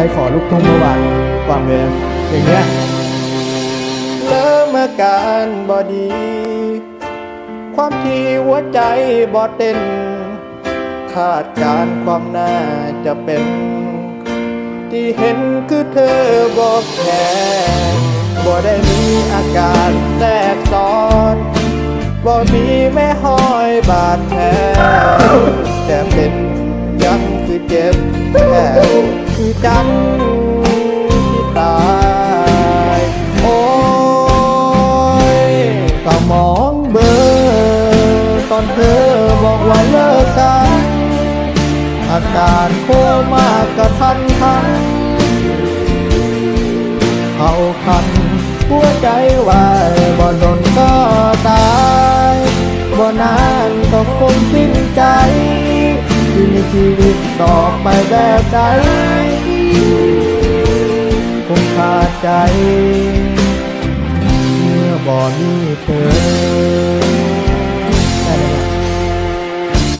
รขอลูกทุ่งเมื่อวานฟังเลยอย่างเงี้ยเริ่มอาการบอดี ความที่หัวใจบอเต้น คาดการณ์ความน่าจะเป็น ที่เห็นคือเธอบอกแค่บ่ได้มีอาการแทรกซ้อนบ่มีแม่ห้อยบาดแผลแต่เป็น ค่คือจังตายโอ้ยก็มองเบอร์ตอนเธอบอกว่าเลิกกันอาการโคม่ากระทันหันเขาคันหัวใจไว้บ่โดนก็ตายบ่นานก็คงสิ้นใจ ที่มีชีวิตต่อไปแบบใดคงขาดใจ เมื่อบ่มีเธอ